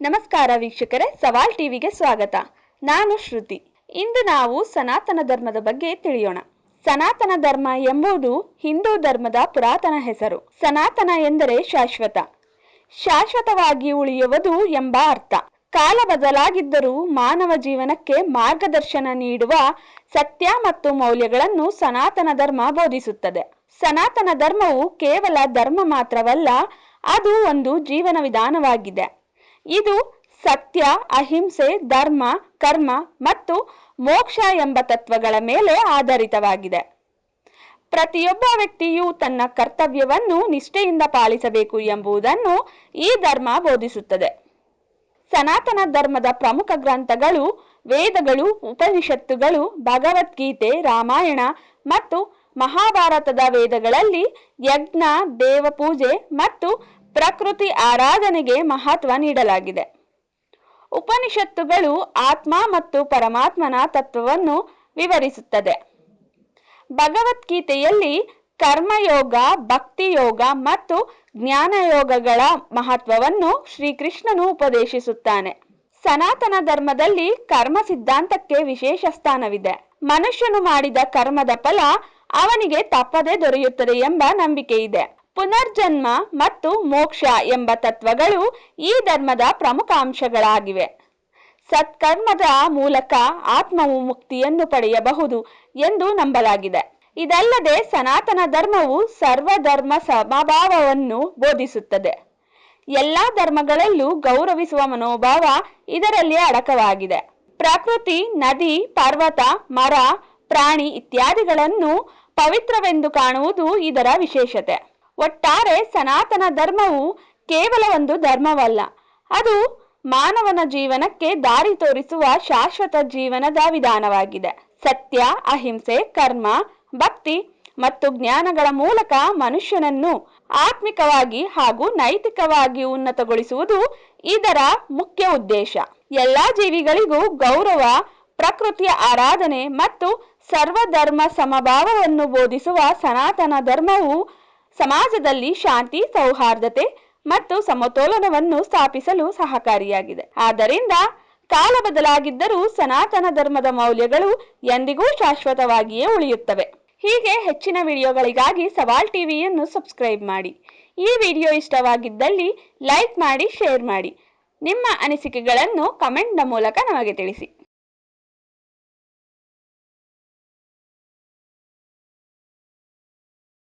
ನಮಸ್ಕಾರ ವೀಕ್ಷಕರೇ, ಸವಾಲ್ ಟಿವಿಗೆ ಸ್ವಾಗತ. ನಾನು ಶ್ರುತಿ. ಇಂದು ನಾವು ಸನಾತನ ಧರ್ಮದ ಬಗ್ಗೆ ತಿಳಿಯೋಣ. ಸನಾತನ ಧರ್ಮ ಎಂಬುದು ಹಿಂದೂ ಧರ್ಮದ ಪುರಾತನ ಹೆಸರು. ಸನಾತನ ಎಂದರೆ ಶಾಶ್ವತ. ಶಾಶ್ವತವಾಗಿ ಉಳಿಯುವುದು ಎಂಬ ಅರ್ಥ. ಕಾಲ ಬದಲಾಗಿದ್ದರೂ ಮಾನವ ಜೀವನಕ್ಕೆ ಮಾರ್ಗದರ್ಶನ ನೀಡುವ ಸತ್ಯ ಮತ್ತು ಮೌಲ್ಯಗಳನ್ನು ಸನಾತನ ಧರ್ಮ ಬೋಧಿಸುತ್ತದೆ. ಸನಾತನ ಧರ್ಮವು ಕೇವಲ ಧರ್ಮ ಮಾತ್ರವಲ್ಲ, ಅದು ಒಂದು ಜೀವನ ವಿಧಾನವಾಗಿದೆ. ಇದು ಸತ್ಯ, ಅಹಿಂಸೆ, ಧರ್ಮ, ಕರ್ಮ ಮತ್ತು ಮೋಕ್ಷ ಎಂಬ ತತ್ವಗಳ ಮೇಲೆ ಆಧಾರಿತವಾಗಿದೆ. ಪ್ರತಿಯೊಬ್ಬ ವ್ಯಕ್ತಿಯು ತನ್ನ ಕರ್ತವ್ಯವನ್ನು ನಿಷ್ಠೆಯಿಂದ ಪಾಲಿಸಬೇಕು ಎಂಬುದನ್ನು ಈ ಧರ್ಮ ಬೋಧಿಸುತ್ತದೆ. ಸನಾತನ ಧರ್ಮದ ಪ್ರಮುಖ ಗ್ರಂಥಗಳು, ವೇದಗಳು, ಉಪನಿಷತ್ತುಗಳು, ಭಗವದ್ಗೀತೆ, ರಾಮಾಯಣ ಮತ್ತು ಮಹಾಭಾರತದ ವೇದಗಳಲ್ಲಿ ಯಜ್ಞ, ದೇವಪೂಜೆ ಮತ್ತು ಪ್ರಕೃತಿ ಆರಾಧನೆಗೆ ಮಹತ್ವ ನೀಡಲಾಗಿದೆ. ಉಪನಿಷತ್ತುಗಳು ಆತ್ಮ ಮತ್ತು ಪರಮಾತ್ಮನ ತತ್ವವನ್ನು ವಿವರಿಸುತ್ತದೆ. ಭಗವದ್ಗೀತೆಯಲ್ಲಿ ಕರ್ಮಯೋಗ, ಭಕ್ತಿಯೋಗ ಮತ್ತು ಜ್ಞಾನಯೋಗಗಳ ಮಹತ್ವವನ್ನು ಶ್ರೀಕೃಷ್ಣನು ಉಪದೇಶಿಸುತ್ತಾನೆ. ಸನಾತನ ಧರ್ಮದಲ್ಲಿ ಕರ್ಮ ಸಿದ್ಧಾಂತಕ್ಕೆ ವಿಶೇಷ ಸ್ಥಾನವಿದೆ. ಮನುಷ್ಯನು ಮಾಡಿದ ಕರ್ಮದ ಫಲ ಅವನಿಗೆ ತಪ್ಪದೇ ದೊರೆಯುತ್ತದೆ ಎಂಬ ನಂಬಿಕೆ ಇದೆ ಪುನರ್ಜನ್ಮ ಮತ್ತು ಮೋಕ್ಷ ಎಂಬ ತತ್ವಗಳು ಈ ಧರ್ಮದ ಪ್ರಮುಖ ಅಂಶಗಳಾಗಿವೆ. ಸತ್ಕರ್ಮದ ಮೂಲಕ ಆತ್ಮವು ಮುಕ್ತಿಯನ್ನು ಪಡೆಯಬಹುದು ಎಂದು ನಂಬಲಾಗಿದೆ. ಇದಲ್ಲದೆ ಸನಾತನ ಧರ್ಮವು ಸರ್ವಧರ್ಮ ಸಮಭಾವವನ್ನು ಬೋಧಿಸುತ್ತದೆ. ಎಲ್ಲ ಧರ್ಮಗಳಲ್ಲೂ ಗೌರವಿಸುವ ಮನೋಭಾವ ಇದರಲ್ಲಿ ಅಡಕವಾಗಿದೆ. ಪ್ರಕೃತಿ, ನದಿ, ಪರ್ವತ, ಮರ, ಪ್ರಾಣಿ ಇತ್ಯಾದಿಗಳನ್ನು ಪವಿತ್ರವೆಂದು ಕಾಣುವುದು ಇದರ ವಿಶೇಷತೆ. ಒಟ್ಟಾರೆ ಸನಾತನ ಧರ್ಮವು ಕೇವಲ ಒಂದು ಧರ್ಮವಲ್ಲ. ಅದು ಮಾನವನ ಜೀವನಕ್ಕೆ ದಾರಿ ತೋರಿಸುವ ಶಾಶ್ವತ ಜೀವನದ ವಿಧಾನವಾಗಿದೆ. ಸತ್ಯ, ಅಹಿಂಸೆ, ಕರ್ಮ, ಭಕ್ತಿ ಮತ್ತು ಜ್ಞಾನಗಳ ಮೂಲಕ ಮನುಷ್ಯನನ್ನು ಆತ್ಮಿಕವಾಗಿ ಹಾಗೂ ನೈತಿಕವಾಗಿ ಉನ್ನತಗೊಳಿಸುವುದು ಇದರ ಮುಖ್ಯ ಉದ್ದೇಶ. ಎಲ್ಲಾ ಜೀವಿಗಳಿಗೂ ಗೌರವ, ಪ್ರಕೃತಿಯ ಆರಾಧನೆ ಮತ್ತು ಸರ್ವಧರ್ಮ ಸಮಭಾವವನ್ನು ಬೋಧಿಸುವ ಸನಾತನ ಧರ್ಮವು ಸಮಾಜದಲ್ಲಿ ಶಾಂತಿ, ಸೌಹಾರ್ದತೆ ಮತ್ತು ಸಮತೋಲನವನ್ನು ಸ್ಥಾಪಿಸಲು ಸಹಕಾರಿಯಾಗಿದೆ. ಆದ್ದರಿಂದ ಕಾಲ ಬದಲಾಗಿದ್ದರೂ ಸನಾತನ ಧರ್ಮದ ಮೌಲ್ಯಗಳು ಎಂದಿಗೂ ಶಾಶ್ವತವಾಗಿಯೇ ಉಳಿಯುತ್ತವೆ. ಹೀಗೆ ಹೆಚ್ಚಿನ ವಿಡಿಯೋಗಳಿಗಾಗಿ ಸವಾಲ್ ಟಿವಿಯನ್ನು ಸಬ್ಸ್ಕ್ರೈಬ್ ಮಾಡಿ. ಈ ವಿಡಿಯೋ ಇಷ್ಟವಾಗಿದ್ದಲ್ಲಿ ಲೈಕ್ ಮಾಡಿ, ಶೇರ್ ಮಾಡಿ. ನಿಮ್ಮ ಅನಿಸಿಕೆಗಳನ್ನು ಕಮೆಂಟ್ನ ಮೂಲಕ ನಮಗೆ ತಿಳಿಸಿ.